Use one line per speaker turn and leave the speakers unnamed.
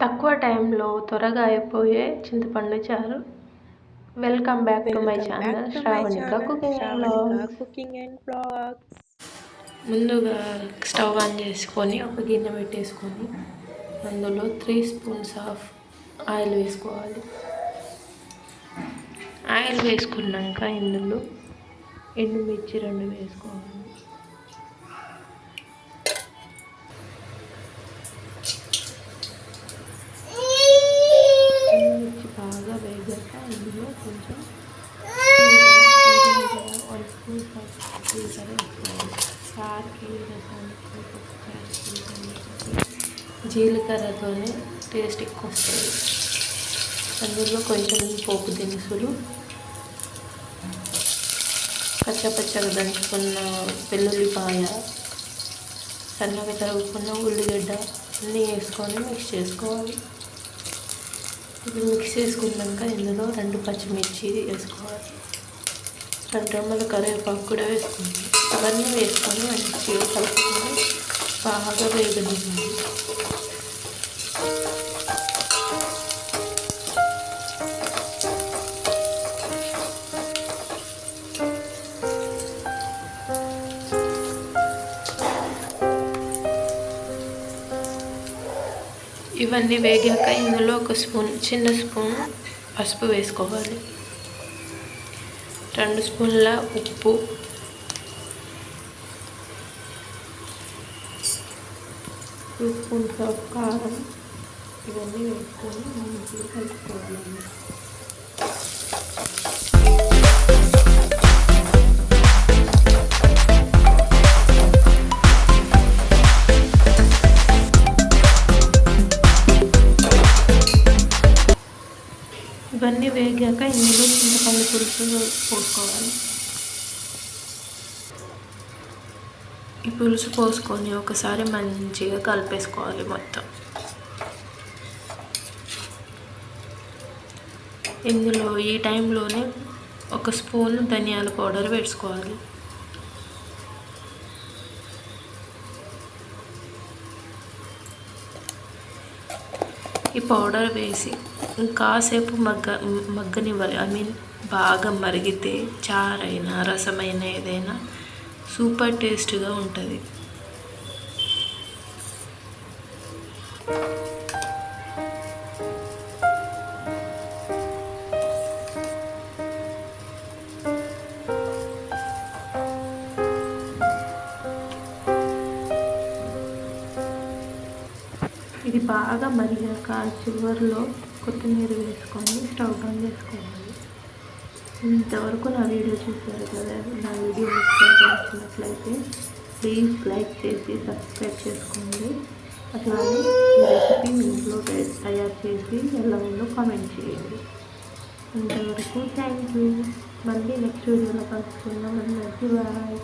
తక్కువ టైంలో త్వరగా అయిపోయే చింతపండు చారు. Welcome back to my channel Sravanika cooking
cooking and blogs
ముందుగా స్టవ్ ఆన్ చేసుకొని ఒక గిన్నె పెట్టేసుకొని అందులో త్రీ స్పూన్స్ ఆఫ్ ఆయిల్ వేసుకోవాలి. ఆయిల్ వేసుకున్నాక ఇందులో ఎండుమిర్చి రెండు వేసుకోవాలి. సార్కి రసానికి జీలకర్రతోనే టేస్ట్ ఎక్కువ వస్తుంది. అందులో కొంచెం పోపు దినుసులు పచ్చపచ్చగా దంచుకున్న వెల్లుల్లిపాయ సన్నగా తరుగుకున్న ఉల్లిగడ్డ అన్నీ వేసుకొని మిక్స్ చేసుకోవాలి. ఇది మిక్స్ చేసుకున్నాక ఇందులో రెండు పచ్చిమిర్చి వేసుకోవాలి. రెండు రెమ్మల కరివేపాకు కూడా వేసుకోవాలి. అవన్నీ వేసుకొని మంచిగా కలుపుకొని బాగా వేగనివ్వాలి. ఇవన్నీ వేగాక ఇందులో ఒక స్పూన్ చిన్న స్పూన్ పసుపు వేసుకోవాలి. రెండు స్పూన్ల ఉప్పు టూ స్పూన్స్ ఆఫ్ కారం ఇవన్నీ వేసుకొని మంచిగా కలుపుకోవాలి ఇవన్నీ వేగాక ఇందులో చింతపండు పులుసు పోసుకోవాలి ఈ పులుసు పోసుకొని ఒకసారి మంచిగా కలిపేసుకోవాలి మొత్తం. ఇందులో ఈ టైంలోనే ఒక స్పూన్ ధనియాల పౌడర్ వేసుకోవాలి. ఈ పౌడర్ వేసి కాసేపు మగ్గ మగ్గనివ్వాలి. ఐ మీన్ బాగా మరిగితే చారైనా రసమైన ఏదైనా సూపర్ టేస్ట్గా ఉంటుంది. ఇది బాగా మరిగాక చివరిలో కొత్తిమీర వేసుకొని స్టవ్ ఆన్ చేసుకోవాలి. ఇంతవరకు నా వీడియో చూసారు కదా నా వీడియో నచ్చినట్లయితే ప్లీజ్ లైక్ చేసి సబ్స్క్రైబ్ చేసుకోండి. అట్లానే రెసిపీ మీ ఇంట్లో తయారు చేసి ఎలా ఉందో కామెంట్ చేయండి. ఇంతవరకు థ్యాంక్ యూ మళ్ళీ నెక్స్ట్ వీడియోలో కలుసుకుందాం. అందరికీ బాయ్